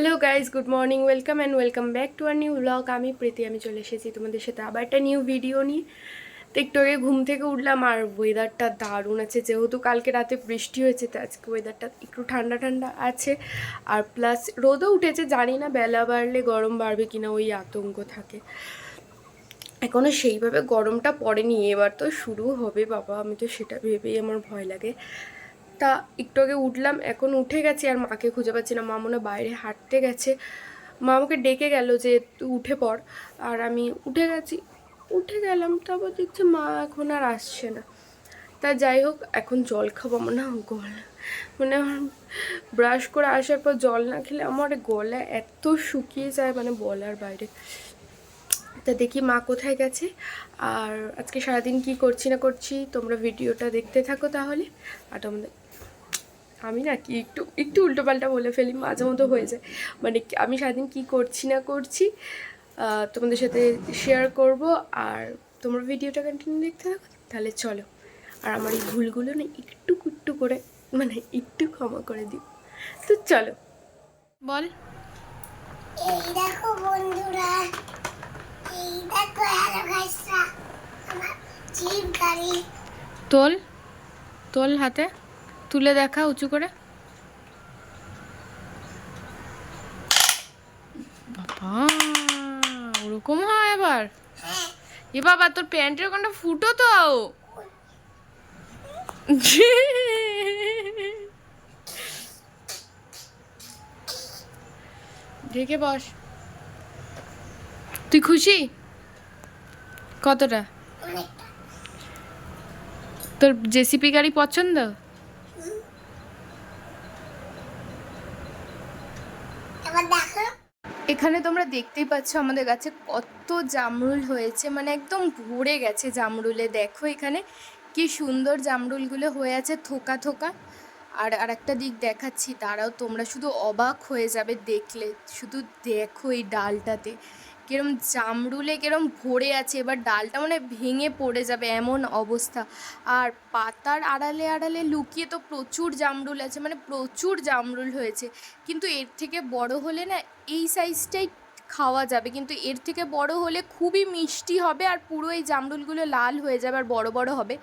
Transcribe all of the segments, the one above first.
Hello guys good morning welcome and welcome back to our new blog আমি প্রীতি, আমি চলে এসেছি তোমাদের সাথে আবার একটা নিউ ভিডিও নিয়ে। তো একটু আগে ঘুম থেকে উঠলাম আর ওয়েদারটা দারুণ আছে। যেহেতু কালকে রাতে বৃষ্টি হয়েছে, তো আজকে ওয়েদারটা একটু ঠান্ডা ঠান্ডা আছে। আর প্লাস রোদও উঠেছে, জানি না বেলা বাড়লে গরম বাড়বে কিনা, ওই আতঙ্ক থাকে। এখনও সেইভাবে গরমটা পড়েনি, এবার তো শুরু হবে, বাবা, আমি তো সেটা ভেবেই আমার ভয় লাগে। তা একটু আগে উঠলাম, এখন উঠে গেছি আর মাকে খুঁজে পাচ্ছি না। মা মনে বাইরে হাঁটতে গেছে। মা আমাকে ডেকে গেল যে উঠে পড়। আর আমি উঠে গেছি। উঠে গেলাম, তারপর দেখছি মা এখন আর আসছে না। তা যাই হোক, এখন জল খাব আমার না গলা। মানে আমার ব্রাশ করে আসার পর জল না খেলে আমার গলা এত শুকিয়ে যায় মানে বলার বাইরে। তা দেখি মা কোথায় গেছে। আর আজকে সারাদিন কি করছি না করছি, তোমরা ভিডিওটা দেখতে থাকো তাহলে। আর তোমাদের আমি না কি একটু একটু উল্টোপাল্টা বলে ফেলি মাঝে মতো হয়ে যায়। মানে আমি সারাদিন কি করছি না করছি তোমাদের সাথে শেয়ার করব। আর তোমরা ভিডিওটা কন্টিনিউ দেখতে থাকো তাহলে চলো। আর আমার এই ভুলগুলো না একটু কুট্টু করে মানে একটু ক্ষমা করে দিও। তো চলো। বল। এই দেখো বন্ধুরা এই দেখো হ্যালো গাইসরা আমার গাড়ি। তোল তোল হাতে। তুলে দেখা উঁচু করে। বাবা, ওরকম হয় আবার? এ বাবা, তোর প্যান্টের ওখানটা ফুটো তো। ঢেকে বস। তুই খুশি? কতটা? তোর জেসিপি গাড়ি পছন্দ এবার দেখো এখানে তোমরা দেখতেই পাচ্ছ আমাদের গাছে কত জামরুল হয়েছে মানে একদম ভরে গেছে জামরুলে। দেখো এখানে কি সুন্দর জামরুলগুলো হয়ে আছে থোকা থোকা। আর আরেকটা দিক দেখাচ্ছি, তারাও তোমরা শুধু অবাক হয়ে যাবে দেখলে। শুধু দেখো এই ডালটাতে। কিরম জামরুলে কিরম ভরে আছে, এবার ডালটা মানে ভেঙে পড়ে যাবে, এমন অবস্থা। আর পাতার আড়ালে আড়ালে লুকিয়ে তো প্রচুর জামরুল আছে মানে প্রচুর জামরুল হয়েছে। কিন্তু এর থেকে বড় হলে না এই সাইজটাই খাওয়া যাবে, কিন্তু এর থেকে বড় হলে খুবই মিষ্টি হবে আর পুরো এই জামরুলগুলো লাল হয়ে যাবে আর বড় বড় হবে।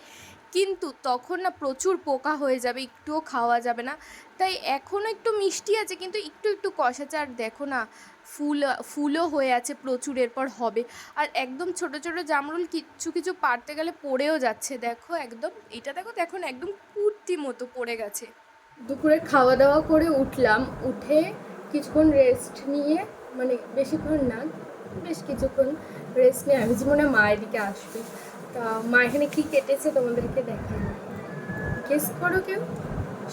কিন্তু তখন না প্রচুর পোকা হয়ে যাবে, একটুও খাওয়া যাবে না। তাই এখনও একটু মিষ্টি আছে, কিন্তু একটু একটু কষাচ্ছে আর দেখো না, ফুল, ফুলও হয়ে আছে প্রচুর, এরপর হবে। আর একদম ছোট ছোট জামরুল কিছু কিছু পারতে গেলে পড়েও যাচ্ছে, দেখো একদম, এটা দেখো এখন একদম কুর্তি মতো পড়ে গেছে। দুপুরে খাওয়া দাওয়া করে উঠলাম, উঠে কিছুক্ষণ রেস্ট নিয়ে মানে বেশিক্ষণ না, বেশ কিছুক্ষণ রেস্ট নিয়ে, আমি যে মনে হয় মা আসবে। তা মা এখানে কী কেটেছে তোমাদেরকে দেখাই। গেস করো কেউ?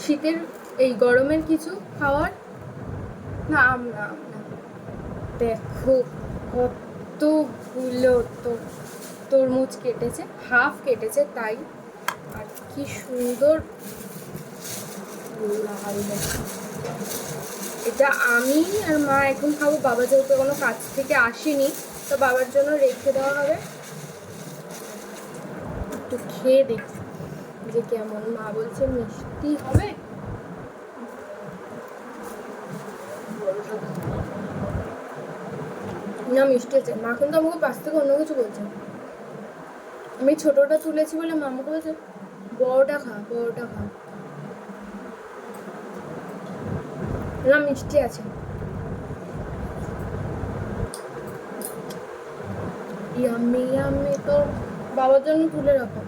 শীতের এই গরমের কিছু খাওয়ার? না, আম না আম না। দেখো কতগুলো তো তরমুজ কেটেছে, হাফ কেটেছে তাই। আর কি সুন্দর। লাল এটা আমি আর মা এখন খাব, বাবা যেহেতু কোনো কাজ থেকে আসেনি, তো বাবার জন্য রেখে দেওয়া হবে। একটু খেয়ে দেখি যে কেমন। মা বলছে মিষ্টি হবে। না, মিষ্টি আছে মা কিন্তু আমাকে পাশ থেকে অন্য কিছু বলছে। আমি ছোটটা তুলেছি বলে মা আমাকে বলছে, বড়টা খা বড়টা খা। না, মিষ্টি আছে। ইয়াম্মি ইয়াম্মি তো বাবার জন্য তুলে রাখো।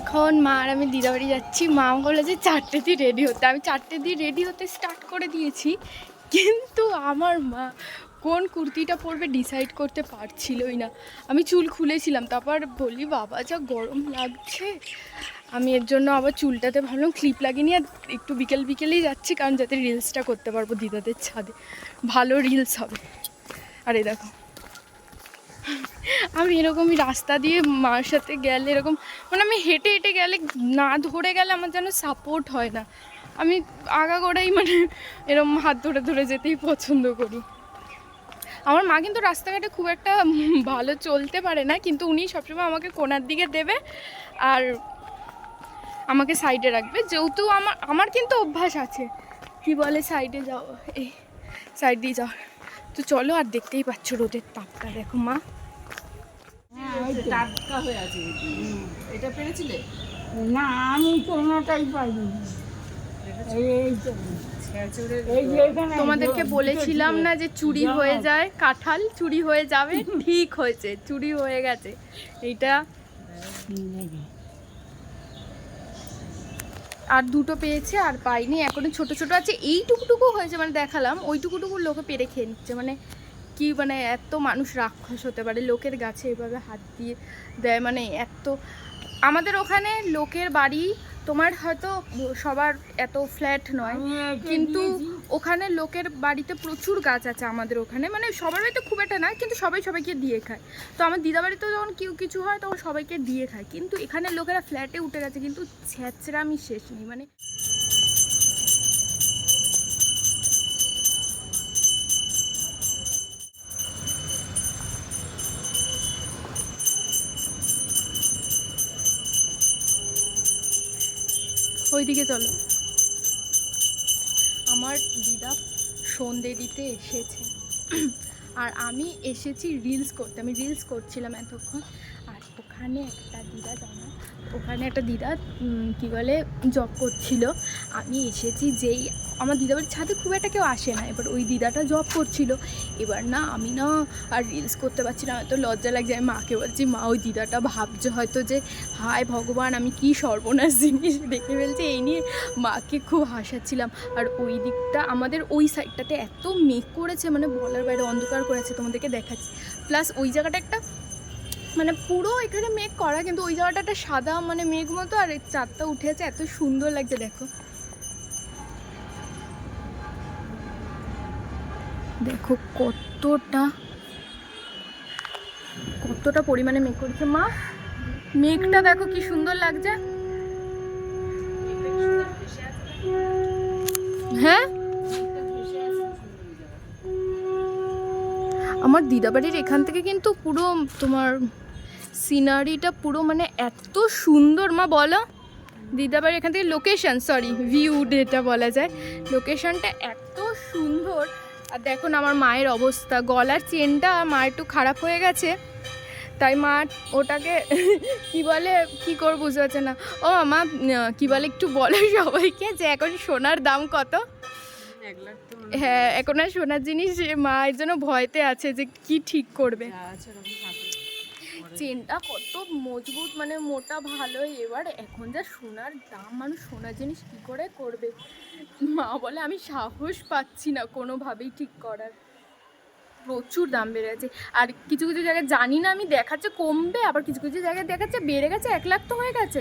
এখন মা আর আমি দিদা বাড়ি যাচ্ছি। মা বলে যে চারটে দিয়ে রেডি হতে। আমি চারটে দিয়ে রেডি হতে স্টার্ট করে দিয়েছি। কিন্তু আমার মা কোন কুর্তিটা পরবে ডিসাইড করতে পারছিলই না। আমি চুল খুলেছিলাম। তারপর বলি, বাবা, যা গরম লাগছে। আমি এর জন্য আবার চুলটাতে ভাবলাম ক্লিপ লাগিয়ে নিয়ে একটু বিকেল বিকেলেই যাচ্ছি, কারণ যাতে রিলসটা করতে পারব দিদাদের ছাদে। ভালো রিলস হবে। আরে দেখো। আমি এরকমই রাস্তা দিয়ে মার সাথে গেলে এরকম মানে আমি হেঁটে হেঁটে গেলে না ধরে গেলে আমার যেন সাপোর্ট হয় না। আমি আগাগোড়াই মানে এরকম হাত ধরে ধরে যেতেই পছন্দ করি। আমার মা কিন্তু রাস্তাঘাটে খুব একটা ভালো চলতে পারে না, কিন্তু উনি সবসময় আমাকে কোনার দিকে দেবে আর আমাকে সাইডে রাখবে। যেহেতু আমার আমার কিন্তু অভ্যাস আছে। কি বলে সাইডে যাও, এই সাইড দিয়ে যাও। তো চলো আর দেখতেই পাচ্ছ রোদের তাপটা, দেখো মা। টাটকা হয়ে আছে এটা পেরেছিলে? না আমি কোনোটাই পাইনি। এই তো। ছেঁচড়ে এই যে এখানে তোমাদেরকে বলেছিলাম না যে চুরি হয়ে যায় কাঁঠাল চুরি হয়ে যাবে ঠিক হয়েছে চুরি হয়ে গেছে। এইটা আর দুটো পেয়েছে আর পাইনি এখনও ছোট ছোট আছে। এইটুকুটুকু হয়েছে মানে দেখালাম ওইটুকুটুকু লোকে পেরে খেয়ে নিচ্ছে মানে কি মানে এত মানুষ রাক্ষস হতে পারে লোকের গাছে এভাবে হাত দিয়ে দেয় মানে এত আমাদের ওখানে লোকের বাড়ি তোমার হয়তো সবার এত ফ্ল্যাট নয় কিন্তু। ওখানে লোকের বাড়িতে প্রচুর গাছ আছে আমাদের ওখানে মানে সবার বাড়িতে খুব একটা না কিন্তু সবাই সবাইকে দিয়ে খায় তো আমার দিদা বাড়িতে যখন কেউ কিছু হয় তখন সবাইকে দিয়ে খায় কিন্তু এখানে লোকেরা ফ্ল্যাটে উঠে গেছে কিন্তু ছ্যাঁচড়ামি শেষ নেই মানে ওইদিকে চলো। আমার দিদা সন্ধে দিতে এসেছে। আর আমি এসেছি রিলস করতে। আমি রিলস করছিলাম এতক্ষণ। আর ওখানে একটা দিদা জানো? ওখানে একটা দিদা কি বলে জব করছিল। আমি এসেছি যেই আমার দিদাবাড়ির ছাদে খুব একটা কেউ আসে না। এবার ওই দিদাটা জব করছিল। এবার না, আমি না আর রিলস করতে পারছি না, হয়তো লজ্জা লাগছে। আমি মাকে বলছি, মা, ওই দিদাটা ভাবছে হয়তো যে, হায় ভগবান, আমি কি সর্বনাশ জিনিস দেখে ফেলছি, এই নিয়ে মাকে খুব হাসাচ্ছিলাম। আর ওই দিকটা আমাদের ওই সাইডটাতে এত মেঘ করেছে মানে বলার বাইরে অন্ধকার করেছে তোমাদেরকে দেখাচ্ছি। প্লাস ওই জায়গাটা একটা মানে পুরো এখানে মেঘ করা, কিন্তু ওই জায়গাটা একটা সাদা মানে মেঘ মতো, আর চাঁদটা উঠে আছে এত সুন্দর লাগছে, দেখো। দেখো কতটা কতটা পরিমাণে মেঘ করেছে। মা মেঘটা দেখো কি সুন্দর লাগছে। হ্যাঁ? আমার দিদাবাড়ির এখান থেকে কিন্তু পুরো তোমার সিনারিটা পুরো মানে এত সুন্দর, মা বলো। দিদাবাড়ির এখান থেকে লোকেশন সরি ভিউ ডেটা বলা যায়। লোকেশনটা এত সুন্দর। আর দেখুন আমার মায়ের অবস্থা। গলার চেনটা মা একটু খারাপ হয়ে গেছে তাই মা ওটাকে কি বলে কি করব বুঝতে পারছে না। ও মা কি বলে একটু বলে সবাইকে যে এখন সোনার দাম কত? হ্যাঁ। এখন আর সোনার জিনিস মা এর জন্য ভয়তে আছে যে কি ঠিক করবে। চেনটা কত মজবুত মানে মোটা ভালো এবার এখন যা সোনার দাম, মানুষ সোনার জিনিস কী করে করবে? মা বলে, আমি সাহস পাচ্ছি না কোনোভাবেই ঠিক করার। প্রচুর দাম বেড়ে গেছে। আর কিছু কিছু জায়গায় জানি না, আমি দেখাচ্ছে কমবে, আবার কিছু কিছু জায়গায় দেখাচ্ছে বেড়ে গেছে, এক লাখ তো হয়ে গেছে।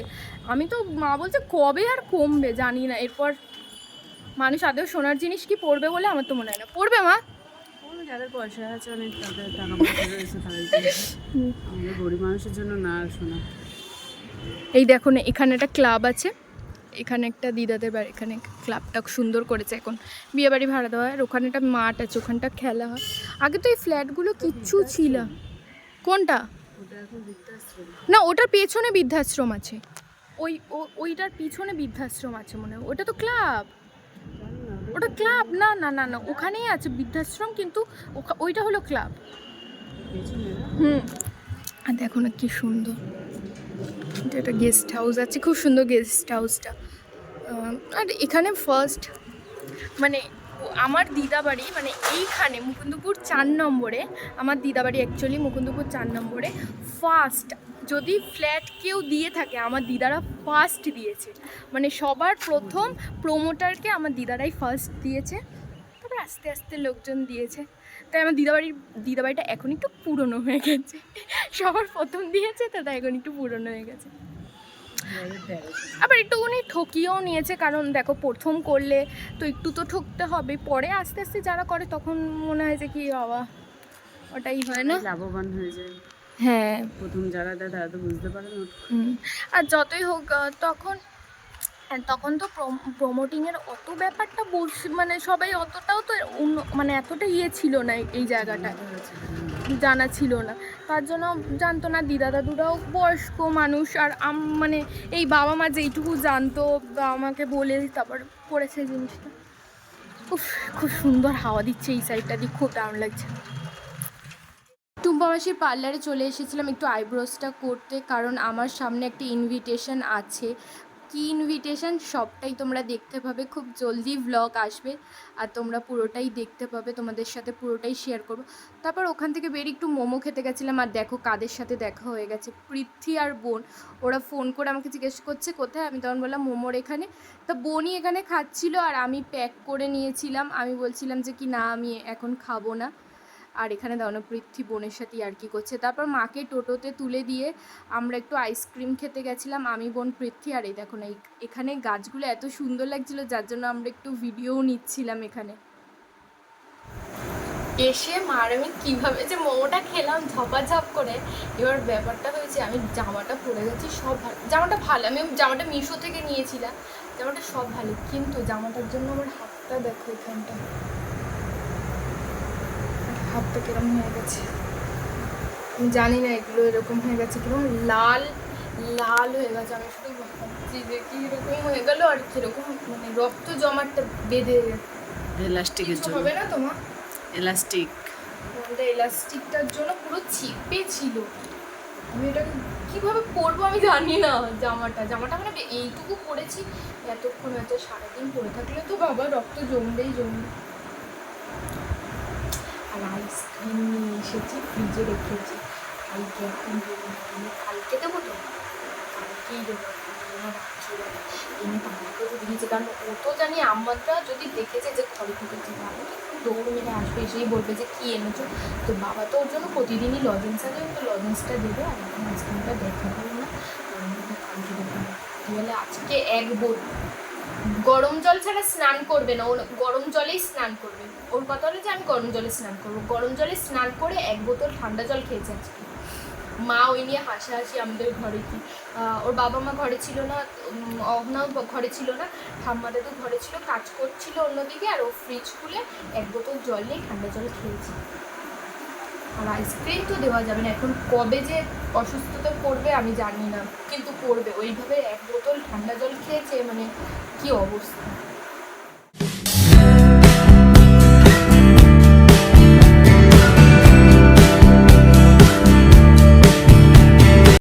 আমি তো, মা বলছে, কবে আর কমবে জানি না। এরপর মানুষ আদৌ সোনার জিনিস কি পড়বে বলে আমার তো মনে হয় না। পড়বে মা? যাদের পয়সা আছে অনেক তাদের টাকা পয়সা রয়েছে আমাদের গরিব মানুষের জন্য না আর শোনা। এই দেখো না এখানে একটা ক্লাব আছে। এখানে একটা দিদাদের বাড়ি এখানে ক্লাবটা সুন্দর করেছে এখন। বিয়ে বাড়ি ভাড়া দেওয়া হয় আর ওখানে একটা মাঠ আছে ওখানটা খেলা হয়। আগে তো এই ফ্ল্যাটগুলো কিচ্ছু ছিল। কোনটা? না ওটার পেছনে বৃদ্ধাশ্রম আছে। ওই ওইটার পিছনে বৃদ্ধাশ্রম আছে মনে হয়। ওটা তো ক্লাব ওটা ক্লাব? না না না না, ওখানেই আছে বৃদ্ধাশ্রম, কিন্তু ওইটা হলো ক্লাব। হুম। আর দেখো না কি সুন্দর। এটা একটা গেস্ট হাউস আছে, খুব সুন্দর গেস্ট হাউসটা আর এখানে ফার্স্ট মানে আমার দিদাবাড়ি মানে এইখানে মুকুন্দপুর চার নম্বরে, আমার দিদাবাড়ি অ্যাকচুয়ালি মুকুন্দপুর চার নম্বরে ফার্স্ট যদি ফ্ল্যাট কেউ দিয়ে থাকে, আমার দিদারা ফার্স্ট দিয়েছে। মানে সবার প্রথম প্রোমোটারকে আমার দিদারাই ফার্স্ট দিয়েছে। তারপর আস্তে আস্তে লোকজন দিয়েছে। তাই আমার দিদাবাড়ির, দিদাবাড়িটা এখন একটু পুরনো হয়ে গেছে। সবার প্রথম দিয়েছে, তো তাই এখন একটু পুরনো হয়ে গেছে। আবার একটুখানি ঠকিয়েও নিয়েছে, কারণ দেখো প্রথম করলে তো একটু তো ঠকতে হবে। পরে আস্তে আস্তে যারা করে, তখন মনে হয় যে কি বাবা, ওটাই হয় না। লাভবান হয়ে যায়। হ্যাঁ। প্রথম যারা দেয় তারা তো বুঝতে পারে না। আর যতই হোক তখন হ্যাঁ, তখন তো প্রমোটিংয়ের অত ব্যাপারটা বস মানে সবাই অতটাও তো উন্ন- মানে এতটা ইয়ে ছিল না এই- এই জায়গাটা জানা ছিল না। তার জন্য জানতো না দিদা দাদুরাও বয়স্ক মানুষ আর আম মানে এই বাবা মা যেইটুকু জানতো বাবা মাকে বলে তারপর করেছে জিনিসটা। খুব খুব সুন্দর হাওয়া দিচ্ছে এই সাইডটা দিয়ে খুব দারুণ লাগছে। টুম্পা পার্লারে চলে এসেছিলাম একটু আইব্রোসটা করতে, কারণ আমার সামনে একটা ইনভিটেশন আছে। কি ইনভিটেশন সবটাই তোমরা দেখতে পাবে। খুব জলদি ভ্লগ আসবে আর তোমরা পুরোটাই দেখতে পাবে। তোমাদের সাথে পুরোটাই শেয়ার করব। তারপর ওখান থেকে বেরিয়ে একটু মোমো খেতে গেছিলাম। আর দেখো কাদের সাথে দেখা হয়ে গেছে। পৃথ্বী আর বোন। ওরা ফোন করে আমাকে জিজ্ঞেস করছে, কোথায়? আমি তখন বললাম, মোমোর এখানে। তা বোনই এখানে খাচ্ছিল আর আমি প্যাক করে নিয়েছিলাম। আমি বলছিলাম যে কি না, আমি এখন খাব না। আর এখানে দাঁড়ানো পৃথ্বী বোনের সাথে আর কি করছে। তারপর মাকে টোটোতে তুলে দিয়ে আমরা একটু আইসক্রিম খেতে গেছিলাম, আমি, বোন, পৃথ্বী আর এই দেখো না এখানে গাছগুলো এত সুন্দর লাগছিল, যার জন্য আমরা একটু ভিডিওও নিচ্ছিলাম এখানে। এসে মার আমি কীভাবে যে মোমোটা খেলাম, ঝপাঝপ করে, এবার ব্যাপারটা হয়েছে, আমি জামাটা পরে গেছি, সব ভালো জামাটা ভালো, আমি জামাটা মিশো থেকে নিয়েছিলাম, জামাটা সব ভালো, কিন্তু জামাটার জন্য আমার হাতটা দেখো এখানটা হাতটা কিরম হয়ে গেছে? আমি জানি না এগুলো এরকম হয়ে গেছে কীরকম লাল লাল হয়ে গেছে। আমি শুধু ভাবছি যে কি এরকম হয়ে গেল আর কীরকম মানে রক্ত জমাটটা বেঁধে এলাস্টিকের জন্য। হবে না তোমার? এলাস্টিক ওটা এলাস্টিকটার জন্য পুরো ছিপে ছিল। আমি এটা কীভাবে পরবো আমি জানি না জামাটা। জামাটা মানে এইটুকু পরেছি। এতক্ষণ হয়তো সারাদিন পরে থাকলে তো বাবা রক্ত জমবেই জমবে। আর আইসক্রিম নিয়ে এসেছি ফ্রিজে রেখেছি। কালকে এখন কালকে দেবো তো? কালকেই দেবো। এনে বাবাকে তো দিয়েছে কারণ ও তো জানি আমারটা যদি দেখেছে যে ঘরে ঢুকেছে বাবা তো দৌড় মেরে আসবে, এসেই বলবে যে কী এনেছো? তো বাবা তো ওর জন্য প্রতিদিনই লজেন্স আছে তো লজেন্সটা দেবে আর এখন আইসক্রিমটা দেখাবো না। কারণ ওকে কালকে দেবো আজকে এক বোল গরম জল ছাড়া স্নান করবে না। ও গরম জলেই স্নান করবে। ওর কথা হলো যে আমি গরম জলে স্নান করব। গরম জলে স্নান করে এক বোতল ঠান্ডা জল খেয়েছে আজকে। মা ওই নিয়ে হাসাহাসি আমাদের ঘরে কি। ওর বাবা মা ঘরে ছিল না অহনাও ঘরে ছিল না। ঠাম্মা দাদু ঘরে ছিল, কাজ করছিল অন্যদিকে, আর ও ফ্রিজ খুলে এক বোতল জল নিয়ে ঠান্ডা জল খেয়েছে। আর আইসক্রিম তো দেওয়া যাবে না। এখন কবে যে অসুস্থতা পড়বে আমি জানি না। কিন্তু পড়বে। ওইভাবে এক বোতল ঠান্ডা জল খেয়েছে মানে কি অবস্থা?